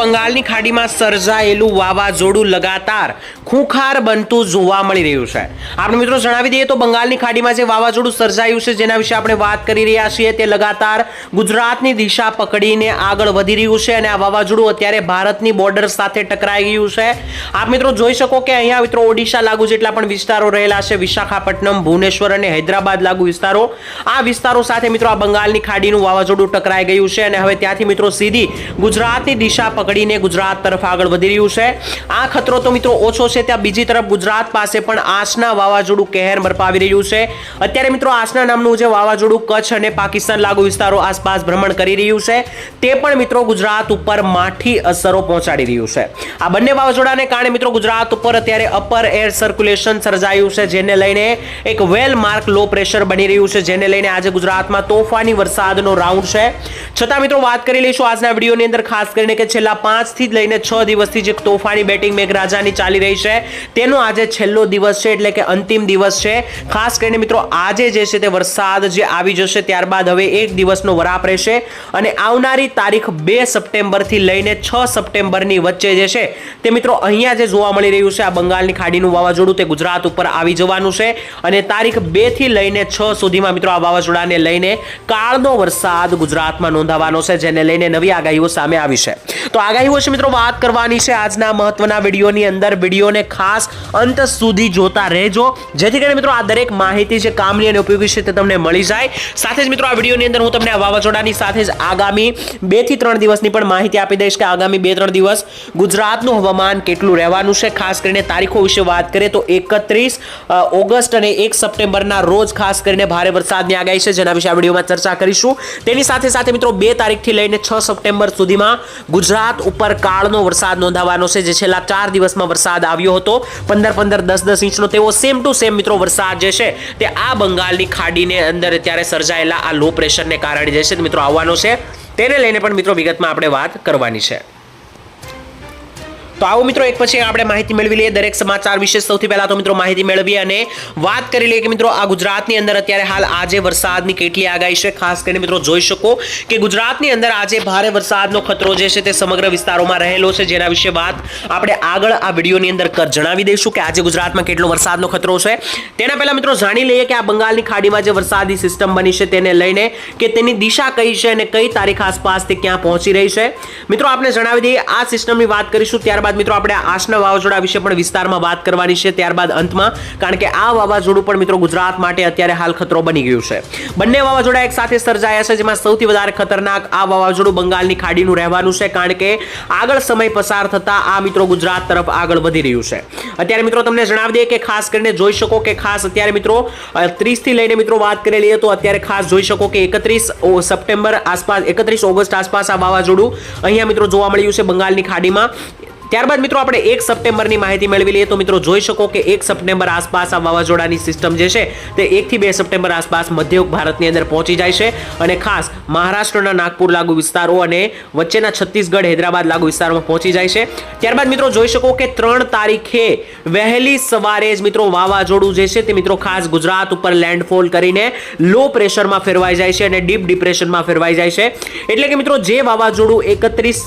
બંગાળની ખાડીમાં સર્જાયેલું વાવાઝોડું લગાતાર ખૂંખાર બનતું જોવા મળી રહ્યું છે. આપણે મિત્રો જણાવી દઈએ તો બંગાળની ખાડીમાં જે વાવાઝોડું સર્જાયું છે, જેના વિશે આપણે વાત કરી રહ્યા છીએ, તે લગાતાર ગુજરાતની દિશા પકડીને આગળ વધી રહ્યું છે અને આ વાવાઝોડું અત્યારે ભારતની બોર્ડર સાથે ટકરાઈ ગયું છે. આપ મિત્રો જોઈ શકો કે અહીંયા મિત્રો ઓડિશા લાગુ જેટલા પણ વિસ્તારો રહેલા છે, વિશાખાપટ્ટનમ, ભુવનેશ્વર અને હૈદરાબાદ લાગુ વિસ્તારો. આ વિસ્તારો સાથે મિત્રો આ બંગાળની ખાડીનું વાવાઝોડું ટકરાઈ ગયું છે અને હવે ત્યાંથી મિત્રો સીધી ગુજરાતની દિશા પકડીને ગુજરાત તરફ આગળ વધી રહ્યું છે. આ ખતરો તો મિત્રો ઓછો છે, ત્યાં બીજી તરફ ગુજરાત પાસે પણ આસના વાવાઝોડું કહેર બરપાવી રહ્યું છે. અત્યારે મિત્રો આસના નામનું જે વાવાઝોડું કચ્છ અને પાકિસ્તાન લાગુ વિસ્તારો આસપાસ ભ્રમણ કરી રહ્યું છે. તે પણ મિત્રો ગુજરાત ઉપર માઠી અસરો પહોંચાડી રહ્યું છે. આ બંને વાવાઝોડાને કારણે મિત્રો ગુજરાત ઉપર અત્યારે અપર એર સર્ક્યુલેશન સર્જાયું છે, જેને લઈને એક વેલ માર્ક લો પ્રેશર બની રહ્યું છે, જેને લઈને આજે ગુજરાતમાં તોફાની વરસાદનો રાઉન્ડ છે. છતાં મિત્રો વાત કરી લઈશું આજના વિડીયોની અંદર, ખાસ કરીને કે છેલ્લા પાંચથી લઈને છ દિવસથી જે તોફાની બેટિંગ મેઘરાજાની ચાલી રહી છે, તેનો આજે છેલ્લો દિવસ છે, એટલે કે અંતિમ દિવસ છે. ખાસ કરીને મિત્રો, આજે જે છે તે વરસાદ જે આવી જશે ત્યારબાદ હવે એક દિવસનો વરાપ રહેશે અને આવનારી તારીખ બે સપ્ટેમ્બરથી લઈને છ સપ્ટેમ્બરની વચ્ચે જે છે તે મિત્રો, અહીંયા જે જોવા મળી રહ્યું છે, આ બંગાળની ખાડીનું વાવાઝોડું તે ગુજરાત ઉપર આવી જવાનું છે અને તારીખ બેથી લઈને છ સુધીમાં મિત્રો, આ વાવાઝોડાને લઈને કાળનો વરસાદ ગુજરાતમાં નોંધાવાનો છે, જેને લઈને નવી આગાહીઓ સામે આવી છે. તો આગાહી હોય છે મિત્રો, વાત કરવાની છે આજના મહત્વના વિડીયોની અંદર. વિડીયોને ખાસ અંત સુધી જોતા રહેજો. જેથી કરીને મિત્રો, આ દરેક માહિતી છે કામની અને ઉપયોગી છે તે તમને મળી જાય. સાથે જ મિત્રો, આ વિડીયોની અંદર હું તમને આ વાવાઝોડાની સાથે જ આગામી બેથી ત્રણ દિવસની પણ માહિતી આપી દઈશ કે આગામી બે ત્રણ દિવસ ગુજરાતનું હવામાન કેટલું રહેવાનું છે. ખાસ કરીને તારીખો વિશે વાત કરીએ તો એકત્રીસ ઓગસ્ટ અને એક સપ્ટેમ્બરના રોજ ખાસ કરીને ભારે વરસાદની આગાહી છે, જેના વિશે આ વિડીયોમાં ચર્ચા કરીશું. તેની સાથે સાથે મિત્રો, બે તારીખથી લઈને છ સપ્ટેમ્બર સુધીમાં ગુજરાત ઉપર કાળનો વરસાદ નોંધાવાનો છે. જે છેલ્લા ચાર દિવસમાં વરસાદ આવ્યો હતો. પંદર પંદર દસ દસ ઇંચનો તેવો સેમ ટુ સેમ મિત્રો વરસાદ જે છે તે આ બંગાળની ખાડીને અંદર અત્યારે સર્જાયેલા આ લો પ્રેશરને કારણે જે છે મિત્રો આવવાનો છે. તેને લઈને પણ મિત્રો વિગતમાં આપણે વાત કરવાની છે. તો આવો મિત્રો, એક પછી આપણે માહિતી મેળવી લઈએ દરેક સમાચાર વિશે. સૌથી પહેલા તો મિત્રો માહિતી મેળવીએ અને વાત કરી લઈએ કે મિત્રો, આ ગુજરાતની અંદર અત્યારે હાલ આજે વરસાદની કેટલી આગાહી છે? ખાસ કરીને મિત્રો જોઈ શકો કે ગુજરાતની અંદર આજે ભારે વરસાદનો ખતરો જે છે તે સમગ્ર વિસ્તારોમાં રહેલો છે. જેના વિશે વાત આપણે આગળ આ વિડીયોની અંદર જણાવી દઈશું કે આજે ગુજરાતમાં કેટલો વરસાદનો ખતરો છે. તેના પહેલા મિત્રો જાણી લઈએ કે આ બંગાળની ખાડીમાં જે વરસાદી સિસ્ટમ બની છે તેને લઈને કે તેની દિશા કઈ છે અને કઈ તારીખ આસપાસ તે ક્યાં પહોંચી રહી છે. મિત્રો આપણે જણાવી દઈએ, આ સિસ્ટમની વાત કરીશું, ત્યારબાદ મિત્રો આપણે આસના વાવાઝોડા વિશે પણ વિસ્તારમાં વાત કરવાની છે. ત્યારબાદ અંતમાં, કારણ કે આ વાવાઝોડું પણ મિત્રો ગુજરાત માટે અત્યારે હાલ ખતરો બની ગયું છે. બંને વાવાઝોડા એક સાથે સર્જાયા છે, જેમાં સૌથી વધારે ખતરનાક આ વાવાઝોડું બંગાળની ખાડીનું રહેવાનું છે, કારણ કે આગળ સમય પસાર થતા આ મિત્રો ગુજરાત તરફ આગળ વધી રહ્યું છે. અત્યારે મિત્રો તમને જણાવી દઈએ કે ખાસ કરીને જોઈ શકો કે ખાસ અત્યારે મિત્રો ત્રીસથી લઈને મિત્રો વાત કરી લઈએ તો અત્યારે ખાસ જોઈ શકો કે એકત્રીસ સપ્ટેમ્બર આસપાસ, એકત્રીસ ઓગસ્ટ આસપાસ આ વાવાઝોડું અહીંયા મિત્રો જોવા મળ્યું છે બંગાળની ખાડીમાં. ત્યારબાદ મિત્રો આપણે એક સપ્ટેમ્બરની માહિતી મેળવી લઈએ તો મિત્રો જોઈ શકો કે એક સપ્ટેમ્બર આસપાસ આ વાવાઝોડાની સિસ્ટમ જે છે તે એકથી બે સપ્ટેમ્બર આસપાસ મધ્ય ભારતની અંદર પહોંચી જાય છે અને ખાસ મહારાષ્ટ્રના નાગપુર લાગુ વિસ્તારો અને વચ્ચેના છત્તીસગઢ, હૈદરાબાદ લાગુ વિસ્તારોમાં પહોંચી જાય છે. ત્યારબાદ મિત્રો જોઈ શકો કે ત્રણ તારીખે વહેલી સવારે જ મિત્રો વાવાઝોડું જે છે તે મિત્રો ખાસ ગુજરાત ઉપર લેન્ડફોલ કરીને લો પ્રેશરમાં ફેરવાઈ જાય છે અને ડીપ ડિપ્રેશનમાં ફેરવાઈ જાય છે. એટલે કે મિત્રો જે વાવાઝોડું એકત્રીસ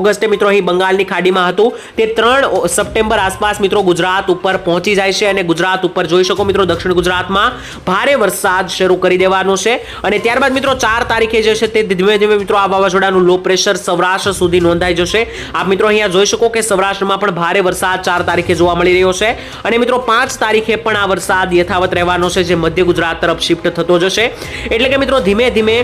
ઓગસ્ટે મિત્રો અહીં બંગાળની ખાડીમાં હતું. તે ત્રણ સપ્ટેમ્બર આસપાસ મિત્રો ગુજરાત ઉપર પહોંચી જાય છે અને ગુજરાત ઉપર જોઈ શકો મિત્રો દક્ષિણ ગુજરાતમાં ભારે વરસાદ શરૂ કરી દેવાનો છે. અને ત્યારબાદ મિત્રો ચાર તારીખે જે છે તે ધીમે ધીમે મિત્રો આ વાવાઝોડાનું લો પ્રેશર સૌરાષ્ટ્ર સુધી નોંધાઈ જશે. આપ મિત્રો અહીંયા જોઈ શકો કે સૌરાષ્ટ્રમાં પણ ભારે વરસાદ ચાર તારીખે જોવા મળી રહ્યો છે. અને મિત્રો પાંચ તારીખે પણ આ વરસાદ યથાવત રહેવાનો છે, જે મધ્ય ગુજરાત તરફ શિફ્ટ થતો જશે. એટલે કે મિત્રો ધીમે ધીમે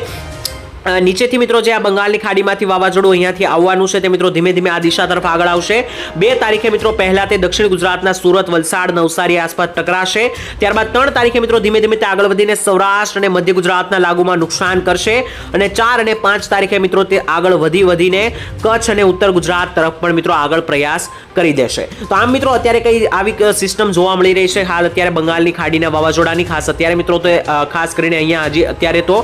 નીચેથી મિત્રો જે આ બંગાળની ખાડીમાંથી વાવાઝોડું અહીંયાથી આવવાનું છે તે મિત્રો ધીમે ધીમે આ દિશા તરફ આગળ આવશે. બે તારીખે મિત્રો પહેલા તે દક્ષિણ ગુજરાતના સુરત, વલસાડ, નવસારી આસપાસ ટકરાશે. ત્યારબાદ ત્રણ તારીખે મિત્રો ધીમે ધીમે તે આગળ વધીને સૌરાષ્ટ્ર અને મધ્ય ગુજરાતના લાગુમાં નુકસાન કરશે અને ચાર અને પાંચ તારીખે મિત્રો તે આગળ વધી વધીને કચ્છ અને ઉત્તર ગુજરાત તરફ પણ મિત્રો આગળ પ્રયાસ કરી દેશે. તો આમ મિત્રો અત્યારે કઈ આવી સિસ્ટમ જોવા મળી રહી છે. હાલ અત્યારે બંગાળની ખાડીના વાવાઝોડાની ખાસ અત્યારે મિત્રો તો ખાસ કરીને અહીંયા હજી અત્યારે તો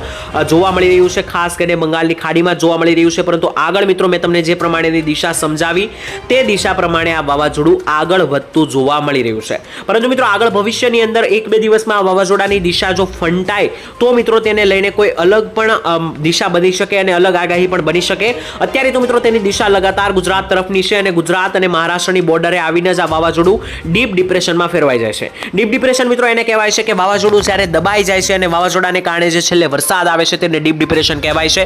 જોવા મળી રહ્યું છે. ખાસ કરીને બંગાળની ખાડીમાં જોવા મળી રહ્યું છે. પરંતુ આગળ મિત્રો મેં તમને જે પ્રમાણેની દિશા સમજાવી, તે દિશા પ્રમાણે આ વાવાઝોડું આગળ વધતું જોવા મળી રહ્યું છે. પરંતુ મિત્રો આગળ ભવિષ્યની અંદર એક બે દિવસમાં આ વાવાઝોડાની દિશા જો ફંટાય, તો મિત્રો તેને લઈને કોઈ અલગ પણ દિશા બની શકે અને અલગ આગાહી પણ બની શકે. અત્યારે તો મિત્રો તેની દિશા લગાતાર ગુજરાત તરફની છે અને ગુજરાત અને મહારાષ્ટ્રની બોર્ડરે આવીને જ આ વાવાઝોડું ડીપ ડિપ્રેશનમાં ફેરવાઈ જાય છે. ડીપ ડિપ્રેશન મિત્રો એને કહેવાય છે કે વાવાઝોડું જ્યારે દબાઈ જાય છે અને વાવાઝોડાને કારણે જે છેલ્લે વરસાદ આવે છે તેને ડીપ ડિપ્રેશન કહેવાય છે.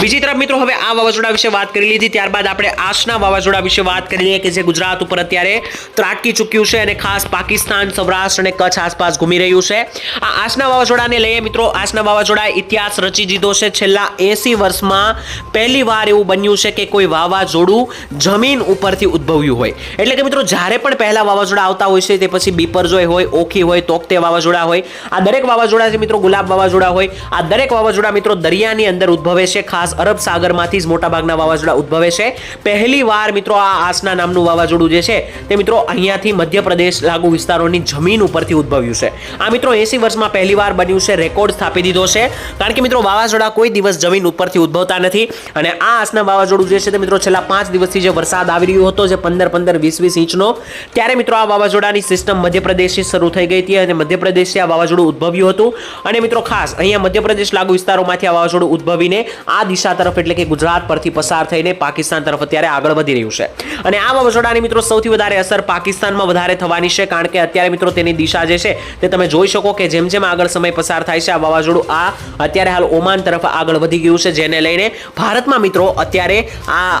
બીજી તરફ મિત્રો હવે આ વાવાઝોડા વિશે વાત કરી લીધી. ત્યારબાદ આપણે આશના વાવાઝોડા વિશે વાત કરી લઈએ કે જે ગુજરાત ઉપર અત્યારે ત્રાટકી ચૂક્યું છે અને ખાસ પાકિસ્તાન, સૌરાષ્ટ્ર અને કચ્છ આસપાસ ઘૂમી રહ્યું છે. આ આશના વાવાઝોડાને લઈએ મિત્રો. આશના વાવાઝોડાએ ઇતિહાસ રચી દીધો છે. છેલ્લા એસી વર્ષમાં પહેલી વાર એવું બન્યું છે કે કોઈ વાવાઝોડું જમીન ઉપરથી ઉદ્ભવ્યું હોય. એટલે કે મિત્રો, જ્યારે પણ પહેલા વાવાઝોડા આવતા હોય છે, તે પછી બીપરજોય હોય, ઓખી હોય તોકતે વાવાઝોડા હોય. આ દરેક વાવાઝોડા છે મિત્રો, ગુલાબ વાવાઝોડા હોય. આ દરેક વાવાઝોડા મિત્રો દરિયાની અંદર ઉદ્ભવે છે. ખાસ અરબ સાગરમાંથી જ મોટાભાગના વાવાઝોડા ઉદ્ભવે છે. પહેલી વાર મિત્રો, આ આસના નામનું વાવાઝોડું જે છે, તે મિત્રો અહીંયાથી મધ્યપ્રદેશ લાગુ વિસ્તારોની જમીન ઉપરથી ઉદ્ભવ્યું છે. આ મિત્રો એસી વર્ષમાં પહેલી વાર બન્યું છે, રેકોર્ડ સ્થાપી દીધો છે. કારણ કે મિત્રો, વાવાઝોડા કોઈ દિવસ જમીન ઉપરથી ઉદ્ભવતા નથી. અને આ આસના વાવાઝોડું જે છે તે મિત્રો, છેલ્લા પાંચ દિવસથી જે વરસાદ આવી રહ્યો હતો, જે પંદર પંદર વીસ વીસ ઇંચનો. ત્યારે મિત્રો આ વાવાઝોડાની સિસ્ટમ મધ્યપ્રદેશથી શરૂ થઈ ગઈ હતી અને મધ્યપ્રદેશથી આ વાવાઝોડું ઉદ્ભવ્યું હતું. અને મિત્રો ખાસ, અહીંયા મધ્યપ્રદેશ લાગુ વિસ્તારોમાંથી આ વાવાઝોડું ઉદ્ભવીને આ દિશા તરફ એટલે કે ગુજરાત પરથી પસાર થઈને પાકિસ્તાન તરફ અત્યારે આગળ વધી રહ્યું છે. અને આ વાવાઝોડાની મિત્રો સૌથી વધારે અસર પાકિસ્તાનમાં વધારે થવાની છે, કારણ કે અત્યારે મિત્રો તેની દિશા જે છે તે તમે જોઈ શકો કે જેમ જેમ આગળ સમય પસાર થાય છે, આ વાવાઝોડું આ અત્યારે હાલ ઓમાન તરફ આગળ વધી ગયું છે, જેને લઈને ભારતમાં મિત્રો અત્યારે આ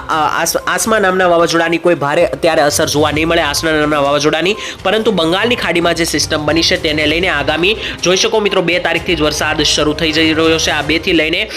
આસમા નામના વાવાઝોડાની કોઈ ભારે અત્યારે અસર જોવા નહીં મળે, આસના નામના વાવાઝોડાની. પરંતુ બંગાળની ખાડીમાં જે સિસ્ટમ બની છે તેને લઈને આગામી, જોઈ શકો મિત્રો, બે તારીખથી જ વરસાદ શરૂ થઈ જઈ રહ્યો છે. આ બેથી લઈને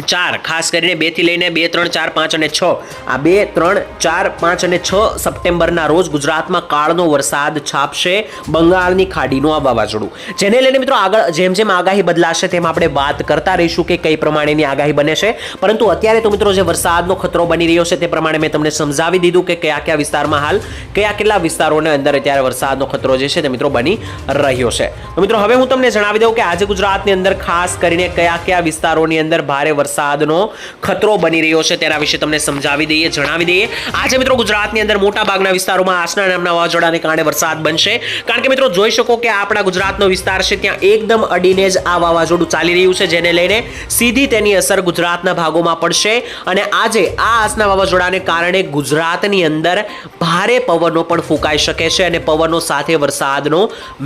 ચાર, ખાસ કરીને બેથી લઈને બે, ત્રણ, ચાર, પાંચ અને છ. આ બે, ત્રણ, ચાર, પાંચ અને છ સપ્ટેમ્બરના રોજ ગુજરાતમાં કાળનો વરસાદ છાપશે બંગાળની ખાડીનું આ વાવાઝોડું. જેને લઈને મિત્રો આગળ જેમ જેમ આગાહી બદલાશે તેમ આપણે વાત કરતા રહીશું કે કઈ પ્રમાણેની આગાહી બને છે. પરંતુ અત્યારે તો મિત્રો જે વરસાદનો ખતરો બની રહ્યો છે તે પ્રમાણે મેં તમને સમજાવી દીધું કે કયા કયા વિસ્તારમાં હાલ કયા કેટલા વિસ્તારોને અંદર અત્યારે વરસાદનો ખતરો જે છે તે મિત્રો બની રહ્યો છે. તો મિત્રો હવે હું તમને જણાવી દઉં કે આજે ગુજરાતની અંદર ખાસ કરીને કયા કયા વિસ્તારોની અંદર ભારે વરસાદનો ખતરો બની રહ્યો છે તેના વિશે તમને સમજાવી દઈએ, જણાવી દઈએ. આજે મિત્રો ગુજરાતની અંદર મોટા વિસ્તારોમાં આસના નામના વાવાઝોડાને કારણે વરસાદ બનશે. કારણ કે મિત્રો જોઈ શકો કે આપણા ગુજરાતનો વિસ્તાર છે ત્યાં એકદમ અડીને જ આ વાવાઝોડું ચાલી રહ્યું છે, જેને લઈને સીધી તેની અસર ગુજરાતના ભાગોમાં પડશે. અને આજે આ આસના વાવાઝોડાને કારણે ગુજરાતની અંદર ભારે પવનો પણ ફૂંકાઈ શકે છે અને પવનો સાથે વરસાદનો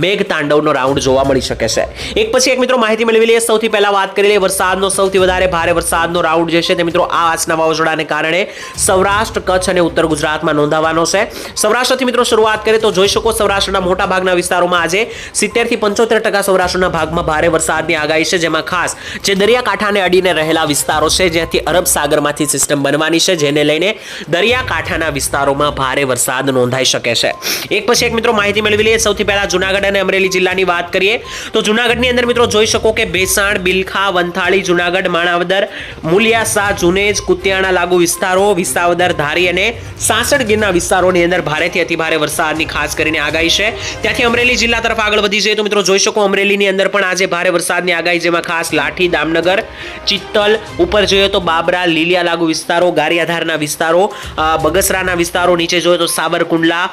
મેઘતાંડવનો રાઉન્ડ જોવા મળી શકે છે. એક પછી એક મિત્રો માહિતી મેળવી લઈએ. સૌથી પહેલા વાત કરી લઈએ વરસાદનો સૌથી વધારે ભારે વરસાદનો રાઉન્ડ જે છે તે મિત્રો આ આજના વાવાઝોડાને કારણે સૌરાષ્ટ્ર, કચ્છ અને ઉત્તર ગુજરાતમાં નોંધાવાનો છે. સૌરાષ્ટ્રથી મિત્રો શરૂઆત કરીએ તો જોઈ શકો સૌરાષ્ટ્રના મોટા ભાગના વિસ્તારોમાં આજે સિત્તેરથી પંચોતેર ટકા સૌરાષ્ટ્રના ભાગમાં ભારે વરસાદની આગાહી છે, જેમાં ખાસ જે દરિયાકાંઠાને અડીને રહેલા વિસ્તારો છે, જ્યાંથી અરબ સાગરમાંથી સિસ્ટમ બનવાની છે, જેને લઈને દરિયાકાંઠાના વિસ્તારોમાં ભારે વરસાદ નોંધાઈ શકે છે. એક પછી એક મિત્રો માહિતી મેળવી લઈએ. સૌથી પહેલા જુનાગઢ અને અમરેલી જિલ્લાની વાત કરીએ તો જુનાગઢની અંદર મિત્રો જોઈ શકો કે ભેસાણ, બિલખા, વંથાળી, જુનાગઢ, માણાવદર મુલિયાસા જુનેજ, કુતિયાણા, લાગુ વિસ્તારો, વિસાવદર, ધારી અને સાસણ ગીરના વિસ્તારોની અંદર ભારેથી અતિભારે વરસાદની ખાસ કરીને આગાહી છે. ત્યાંથી અમરેલી જિલ્લા તરફ આગળ વધી જઈએ તો મિત્રો જોઈ શકો અમરેલીની અંદર પણ આજે ભારે વરસાદની આગાહી, જેમાં ખાસ લાઠી, દામનગર, ચિત્તલ, ઉપર જોઈએ તો બાબરા, લીલિયા લાગુ વિસ્તારો, ગારિયાધારના વિસ્તારો બગસરાના વિસ્તારો, નીચે જોઈએ તો સાબરકુંડલા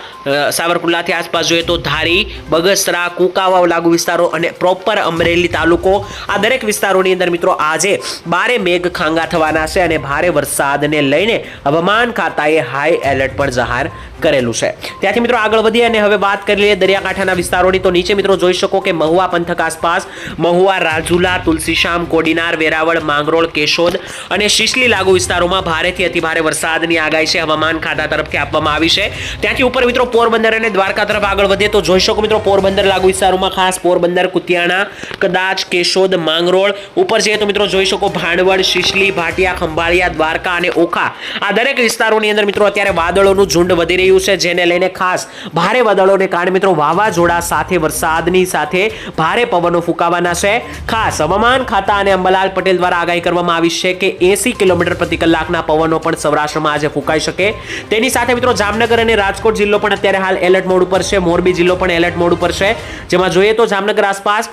સાબરકુંડલાથી આસપાસ જોઈએ તો ધારી, બગસરા, કુંકાવાવ લાગુ વિસ્તારો અને પ્રોપર અમરેલી તાલુકો આ દરેક વિસ્તારોની અંદર મિત્રો આજે બારે મેઘ ખાંગા થવાના છે અને ભારે વરસાદને લઈને હવામાન ખાતાએ હાઈ એલર્ટ પણ જાહેર કરેલું છે. ત્યાંથી મિત્રો આગળ વધીએ અને હવે વાત કરી લઈએ દરિયાકાંઠાના વિસ્તારોની. તો નીચે મિત્રો જોઈ શકો કે મહુવા પંથક આસપાસ મહુવા, રાજુલા તુલસીશામ કોડીનાર, વેરાવળ, માંગરોળ, કેશોદ અને શિશલી લાગુ વિસ્તારોમાં ભારેથી અતિભારે વરસાદની આગાહી છે. હવામાન ખાતા તરફથી આપવામાં આવી છે. ત્યાંથી ઉપર મિત્રો પોરબંદર અને દ્વારકા તરફ આગળ વધીએ તો જોઈ શકો મિત્રો પોરબંદર લાગુ વિસ્તારોમાં ખાસ પોરબંદર, કુતિયાણા, કદાચ કેશોદ, માંગરોળ. ઉપર જઈએ તો મિત્રો જોઈ શકો ભાંડવા હાલવડ શિશલી, ભાટિયા, ખંભાળિયા, દ્વારકા અને ઓખા. આ દરેક વિસ્તારોની અંદર મિત્રો અત્યારે વાદળોનું ઝુંડ વધી રહ્યું છે, જેને લઈને ખાસ ભારે વાદળોને કારણે મિત્રો વાવાઝોડા સાથે, વરસાદની સાથે ભારે પવનો ફૂંકાવાના છે. ખાસ હવામાન ખાતા અને અંબાલાલ પટેલ દ્વારા આગાહી કરવામાં આવી છે કે એસી કિલોમીટર પ્રતિ કલાકના પવનો પણ સૌરાષ્ટ્રમાં આજે ફૂંકાઈ શકે. તેની સાથે મિત્રો જામનગર અને રાજકોટ જિલ્લો પણ અત્યારે હાલ એલર્ટ મોડ ઉપર છે. મોરબી જિલ્લો પણ એલર્ટ મોડ ઉપર છે. જેમાં જોઈએ તો જામનગર આસપાસ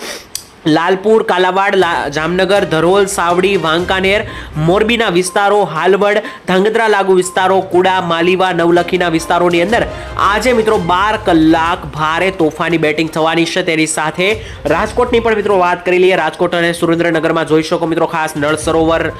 લાલપુર, કાલાવાડ જામનગર, ધરોલ, સાવડી, વાંકાનેર, મોરબીના વિસ્તારો, હાલવડ, ધાંગધ્રા લાગુ વિસ્તારો, કુડા, માલીવા, નવલખીના વિસ્તારોની અંદર આજે મિત્રો બાર કલાક ભારે તોફાની બેટિંગ થવાની છે. તેની સાથે રાજકોટની પણ મિત્રો વાત કરી લઈએ. રાજકોટ અને સુરેન્દ્રનગરમાં જોઈ શકો મિત્રો ખાસ નળ સરોવર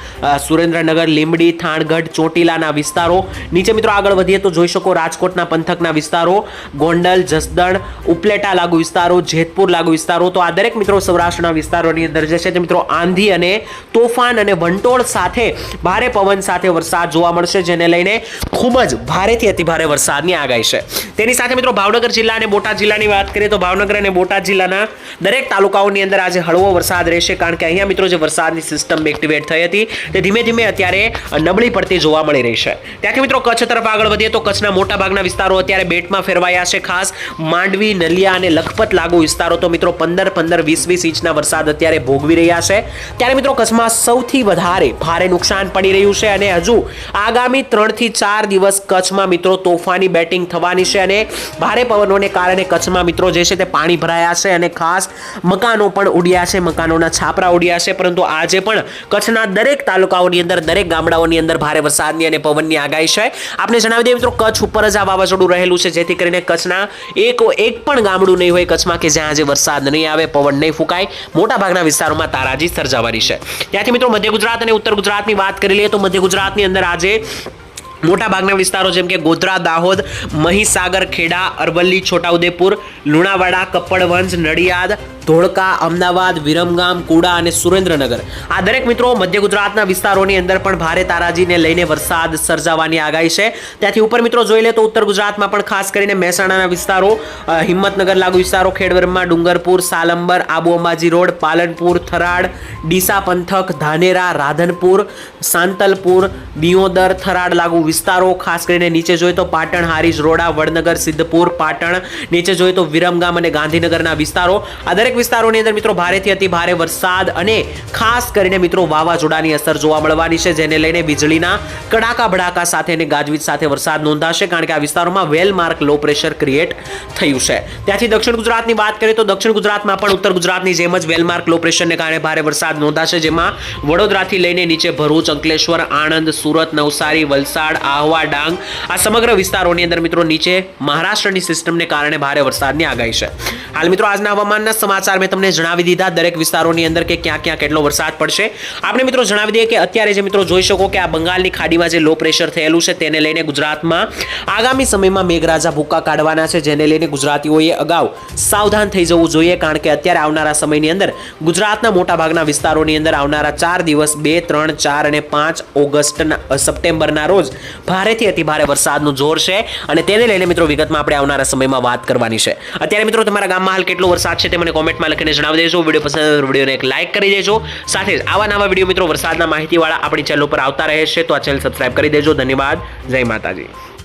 સુરેન્દ્રનગર, લીંબડી, થાણગઢ, ચોટીલાના વિસ્તારો. નીચે મિત્રો આગળ વધીએ તો જોઈ શકો રાજકોટના પંથકના વિસ્તારો, ગોંડલ, જસદણ, ઉપલેટા લાગુ વિસ્તારો, જેતપુર લાગુ વિસ્તારો. તો આ દરેક મિત્રો સૌરાષ્ટ્રના વિસ્તારોની અંદર જે છે તે મિત્રો આંધી અને તોફાન અને વંટોળ સાથે ભારે પવન સાથે વરસાદ જોવા મળશે, જેને લઈને ખૂબ જ ભારેથી અતિભારે વરસાદની આગાહી છે. તેની સાથે મિત્રો ભાવનગર જિલ્લા અને બોટાદ જિલ્લાની વાત કરીએ તો ભાવનગર અને બોટાદ જિલ્લાના દરેક તાલુકાઓની અંદર આજે હળવો વરસાદ રહેશે, કારણ કે અહીંયા મિત્રો જે વરસાદની સિસ્ટમ એક્ટિવેટ થઈ હતી, તે ધીમે ધીમે અત્યારે નબળી પડતી જોવા મળી રહી છે. ત્યાંથી મિત્રો કચ્છ તરફ આગળ વધીએ તો કચ્છના મોટા ભાગના વિસ્તારો અત્યારે બેટમાં ફેરવાયા છે. ખાસ માંડવી, નલિયા અને લખપત લાગુ વિસ્તારો તો મિત્રો પંદર પંદર, વીસ વીસ ઇંચના વરસાદ અત્યારે ભોગવી રહ્યા છે. ત્યારે મિત્રો કચ્છમાં સૌથી વધારે ભારે નુકસાન પડી રહ્યું છે અને હજુ આગામી ત્રણથી ચાર દિવસ કચ્છમાં મિત્રો તોફાની બેટિંગ થવાની છે અને ભારે પવનોને કારણે કચ્છમાં મિત્રો જે છે તે પાણી ભરાયા છે અને ખાસ મકાનો પણ ઉડ્યા છે, મકાનોના છાપરા ઉડ્યા છે. પરંતુ આજે પણ કચ્છના દરેક તાલુકાઓની અંદર, દરેક ગામડાઓની અંદર ભારે વરસાદની અને પવનની આગાહી છે. આપણે જણાવી દઈએ મિત્રો, કચ્છ ઉપર જ આ વાવાઝોડું રહેલું છે, જેથી કરીને કચ્છના એક એક પણ ગામડું નહીં હોય કચ્છમાં કે જ્યાં આજે વરસાદ નહીં આવે, પવન નહીં ફૂંકાય. મોટા ભાગના વિસ્તારોમાં તારાજી સર્જાવાની છે. ત્યાંથી મિત્રો મધ્ય ગુજરાત અને ઉત્તર ગુજરાતની વાત કરી લઈએ તો મધ્ય ગુજરાતની અંદર આજે મોટા ભાગના વિસ્તારો જેમ કે ગોધરા, દાહોદ, મહીસાગર, ખેડા, અરવલ્લી, છોટાઉદેપુર, લુણાવાડા, કપ્પડવંજ, નડિયાદ ધોળકા, અમદાવાદ, વિરમગામ, કુડા અને સુરેન્દ્રનગર. આ દરેક મિત્રો મધ્ય ગુજરાતના વિસ્તારોની અંદર પણ ભારે તારાજીને લઈને વરસાદ સર્જાવાની આગાહી છે. ત્યાંથી ઉપર મિત્રો જોઈ લે તો ઉત્તર ગુજરાતમાં પણ ખાસ કરીને મહેસાણાના વિસ્તારો હિંમતનગર લાગુ વિસ્તારો ખેડવરમાં ડુંગરપુર, સાલંબર, આબુ અંબાજી રોડ, પાલનપુર, થરાડ, ડીસા પંથક, ધાનેરા, રાધનપુર, સાંતલપુર, દિયોદર, થરાડ લાગુ વિસ્તારો ખાસ કરીને નીચે જોઈએ તો પાટણ, હારીજ, રોડા, વડનગર, સિદ્ધપુર, પાટણ, નીચે જોઈએ તો વિરમગામ અને ગાંધીનગરના વિસ્તારો. આ દરેક વિસ્તારોની અંદર મિત્રો ભારેથી અતિ ભારે વરસાદ અને ખાસ કરીને મિત્રો વાવાઝોડાની અસર જોવા મળવાની છે, જેને લઈને વીજળીના કડાકા ભડાકા સાથે અને ગાજવીજ સાથે વરસાદ નોંધાશે, કારણ કે આ વિસ્તારોમાં વેલ લો પ્રેશર ક્રિએટ થયું છે. ત્યાંથી દક્ષિણ ગુજરાતની વાત કરીએ તો દક્ષિણ ગુજરાતમાં પણ ઉત્તર ગુજરાતની જેમ જ વેલમાર્ક લો પ્રેશરને કારણે ભારે વરસાદ નોંધાશે, જેમાં વડોદરાથી લઈને નીચે ભરૂચ, અંકલેશ્વર, આણંદ, સુરત, નવસારી, વલસાડ, આહવા, ડાંગ આ સમગ્ર વિસ્તારોની અંદર મિત્રો નીચે મહારાષ્ટ્રની સિસ્ટમને કારણે ભારે વરસાદની આગાહી છે. હાલ મિત્રો આજના હવામાનના સમાચાર મેં તમને જણાવી દીધા દરેક વિસ્તારોની અંદર કે ક્યાં ક્યાં કેટલો વરસાદ પડશે. આપણે મિત્રો જણાવી દઈએ કે અત્યારે જે મિત્રો જોઈ શકો કે આ બંગાળની ખાડીમાં જે લો પ્રેશર થયેલું છે તેને લઈને ગુજરાતમાં આગામી સમયમાં મેઘરાજા ભૂકા કાઢવાના છે, જેને લઈને ગુજરાતીઓએ અગાઉ સાવધાન થઈ જવું જોઈએ કારણ કે અત્યારે આવનારા સમયની અંદર ગુજરાતના મોટાભાગના વિસ્તારોની અંદર આવનારા ચાર દિવસ, બે, ત્રણ, ચાર અને પાંચ ઓગસ્ટના સપ્ટેમ્બરના રોજ ભારેથી અતિ ભારે વરસાદનું જોર છે અને તેને લઈને મિત્રો વિગતમાં આપણે આવનારા સમયમાં વાત કરવાની છે. અત્યારે મિત્રો તમારા ગામમાં હાલ કેટલો વરસાદ છે તે મને કોમેન્ટમાં લખીને જણાવી દેજો. વીડિયો પસંદ વિડીયોને એક લાઇક કરી દેજો. સાથે જ આવા નવા વીડિયો મિત્રો વરસાદના માહિતીવાળા આપણી ચેનલ ઉપર આવતા રહે છે. તો આ ચેનલ સબસ્ક્રાઇબ કરી દેજો. ધન્યવાદ. જય માતાજી.